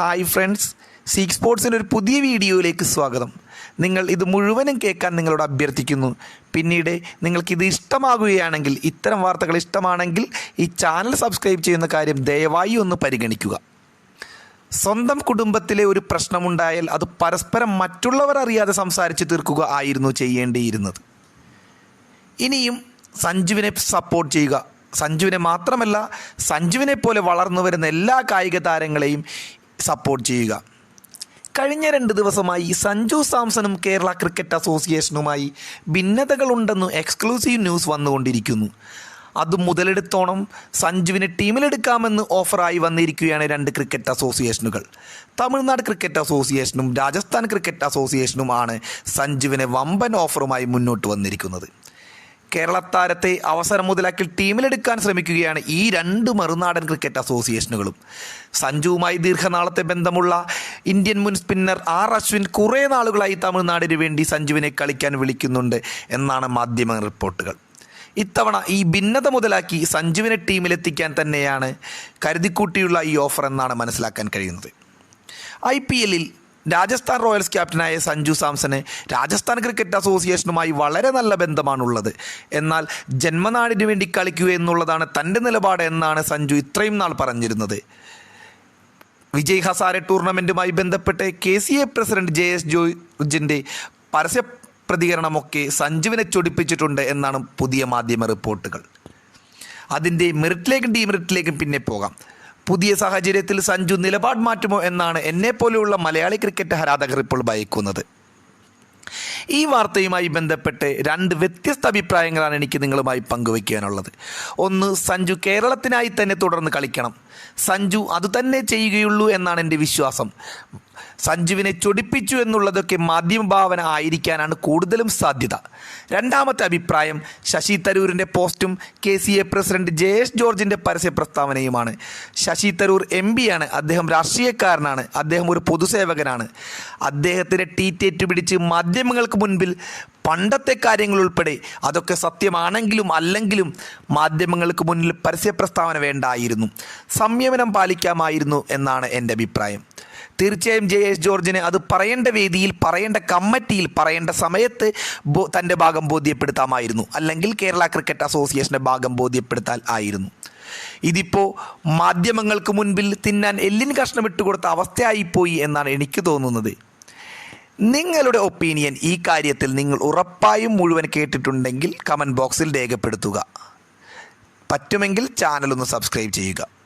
Hi friends seek സ്പോർട്സിന്റെ ഒരു പുതിയ വീഡിയോയിലേക്ക് സ്വാഗതം. നിങ്ങൾ ഇത് മുഴുവനും കേൾക്കാൻ നിങ്ങളോട് അഭ്യർത്ഥിക്കുന്നു. പിന്നീട് നിങ്ങൾക്കിത് ഇഷ്ടമാകുകയാണെങ്കിൽ ഇത്തരം വാർത്തകൾ ഇഷ്ടമാണെങ്കിൽ ഈ ചാനൽ സബ്സ്ക്രൈബ് ചെയ്യുന്ന കാര്യം ദയവായി ഒന്ന് പരിഗണിക്കുക. സ്വന്തം കുടുംബത്തിലെ ഒരു പ്രശ്നമുണ്ടായാൽ അത് പരസ്പരം മറ്റുള്ളവർ അറിയാതെ സംസാരിച്ച് തീർക്കുക ആയിരുന്നു ചെയ്യേണ്ടിയിരുന്നത്. ഇനിയും സഞ്ജുവിനെ സപ്പോർട്ട് ചെയ്യുക. സഞ്ജുവിനെ മാത്രമല്ല സഞ്ജുവിനെ പോലെ വളർന്നു വരുന്ന എല്ലാ കായിക താരങ്ങളെയും സപ്പോർട്ട് ചെയ്യുക. കഴിഞ്ഞ രണ്ട് ദിവസമായി സഞ്ജു സാംസണും കേരള ക്രിക്കറ്റ് അസോസിയേഷനുമായി ഭിന്നതകളുണ്ടെന്ന് എക്സ്ക്ലൂസീവ് ന്യൂസ് വന്നുകൊണ്ടിരിക്കുന്നു. അത് മുതലെടുത്തോണം സഞ്ജുവിനെ ടീമിലെടുക്കാമെന്ന് ഓഫറായി വന്നിരിക്കുകയാണ് രണ്ട് ക്രിക്കറ്റ് അസോസിയേഷനുകൾ. തമിഴ്നാട് ക്രിക്കറ്റ് അസോസിയേഷനും രാജസ്ഥാൻ ക്രിക്കറ്റ് അസോസിയേഷനുമാണ് സഞ്ജുവിനെ വമ്പൻ ഓഫറുമായി മുന്നോട്ട് വന്നിരിക്കുന്നത്. കേരള താരത്തെ അവസരം മുതലാക്കി ടീമിലെടുക്കാൻ ശ്രമിക്കുകയാണ് ഈ രണ്ട് മറുനാടൻ ക്രിക്കറ്റ് അസോസിയേഷനുകളും. സഞ്ജുവുമായി ദീർഘനാളത്തെ ബന്ധമുള്ള ഇന്ത്യൻ മുൻ സ്പിന്നർ ആർ അശ്വിൻ കുറേ നാളുകളായി തമിഴ്നാടിന് വേണ്ടി സഞ്ജുവിനെ കളിക്കാൻ വിളിക്കുന്നുണ്ട് എന്നാണ് മാധ്യമ റിപ്പോർട്ടുകൾ. ഇത്തവണ ഈ ഭിന്നത മുതലാക്കി സഞ്ജുവിനെ ടീമിലെത്തിക്കാൻ തന്നെയാണ് കരുതിക്കൂട്ടിയുള്ള ഈ ഓഫർ എന്നാണ് മനസ്സിലാക്കാൻ കഴിയുന്നത്. ഐ പി എല്ലിൽ രാജസ്ഥാൻ റോയൽസ് ക്യാപ്റ്റനായ സഞ്ജു സാംസന് രാജസ്ഥാൻ ക്രിക്കറ്റ് അസോസിയേഷനുമായി വളരെ നല്ല ബന്ധമാണുള്ളത്. എന്നാൽ ജന്മനാടിന് വേണ്ടി കളിക്കുക എന്നുള്ളതാണ് തന്റെ നിലപാട് എന്നാണ് സഞ്ജു ഇത്രയും നാൾ പറഞ്ഞിരുന്നത്. വിജയ് ഹസാരെ ടൂർണമെന്റുമായി ബന്ധപ്പെട്ട് K C A president J S ജോർജിന്റെ പരസ്യ പ്രതികരണമൊക്കെ സഞ്ജുവിനെ ചൊടിപ്പിച്ചിട്ടുണ്ട് എന്നാണ് പുതിയ മാധ്യമ റിപ്പോർട്ടുകൾ. അതിന്റെ മെറിറ്റിലേക്കും ഡീമെറിറ്റിലേക്കും പിന്നെ പോകാം. പുതിയ സാഹചര്യത്തിൽ സഞ്ജു നിലപാട് മാറ്റുമോ എന്നാണ് എന്നെപ്പോലെയുള്ള മലയാളി ക്രിക്കറ്റ് ആരാധകർ ഇപ്പോൾ ഭയക്കുന്നത്. ഈ വാർത്തയുമായി ബന്ധപ്പെട്ട് രണ്ട് വ്യത്യസ്ത അഭിപ്രായങ്ങളാണ് എനിക്ക് നിങ്ങളുമായി പങ്കുവയ്ക്കാനുള്ളത്. ഒന്ന് സഞ്ജു കേരളത്തിനായി തന്നെ തുടർന്ന് കളിക്കണം. സഞ്ജു അതുതന്നെ ചെയ്യുകയുള്ളൂ എന്നാണ് എന്റെ വിശ്വാസം. സഞ്ജുവിനെ ചൊടിപ്പിച്ചു എന്നുള്ളതൊക്കെ മാധ്യമഭാവന ആയിരിക്കാനാണ് കൂടുതലും സാധ്യത. രണ്ടാമത്തെ അഭിപ്രായം ശശി തരൂരിന്റെ പോസ്റ്റും K C A president Jayesh ജോർജിന്റെ പരസ്യ പ്രസ്താവനയുമാണ്. ശശി തരൂർ എം പിയാണ് അദ്ദേഹം രാഷ്ട്രീയക്കാരനാണ് അദ്ദേഹം ഒരു പൊതുസേവകനാണ്. അദ്ദേഹത്തിന്റെ ടീറ്റേറ്റ് പിടിച്ച് മാധ്യമങ്ങൾക്ക് മുൻപിൽ പണ്ടത്തെ കാര്യങ്ങൾ ഉൾപ്പെടെ അതൊക്കെ സത്യമാണെങ്കിലും അല്ലെങ്കിലും മാധ്യമങ്ങൾക്ക് മുന്നിൽ പരസ്യ പ്രസ്താവന വേണ്ടായിരുന്നു. സംയമനം പാലിക്കാമായിരുന്നു എന്നാണ് എന്റെ അഭിപ്രായം. തീർച്ചയായും ജെ എസ് ജോർജിന് അത് പറയേണ്ട വേദിയിൽ പറയേണ്ട കമ്മിറ്റിയിൽ പറയേണ്ട സമയത്ത് തന്റെ ഭാഗം ബോധ്യപ്പെടുത്താമായിരുന്നു. അല്ലെങ്കിൽ കേരള ക്രിക്കറ്റ് അസോസിയേഷന്റെ ഭാഗം ബോധ്യപ്പെടുത്താൻ ആയിരുന്നു. ഇതിപ്പോൾ മാധ്യമങ്ങൾക്ക് മുൻപിൽ തിന്നാൻ എല്ലിൻ കഷ്ണം ഇട്ടുകൊടുത്ത അവസ്ഥയായിപ്പോയി എന്നാണ് എനിക്ക് തോന്നുന്നത്. നിങ്ങളുടെ ഒപ്പീനിയൻ ഈ കാര്യത്തിൽ നിങ്ങൾ ഉറപ്പായും മുഴുവൻ കേട്ടിട്ടുണ്ടെങ്കിൽ കമന്റ് ബോക്സിൽ രേഖപ്പെടുത്തുക. പറ്റുമെങ്കിൽ ചാനലൊന്ന് സബ്സ്ക്രൈബ് ചെയ്യുക.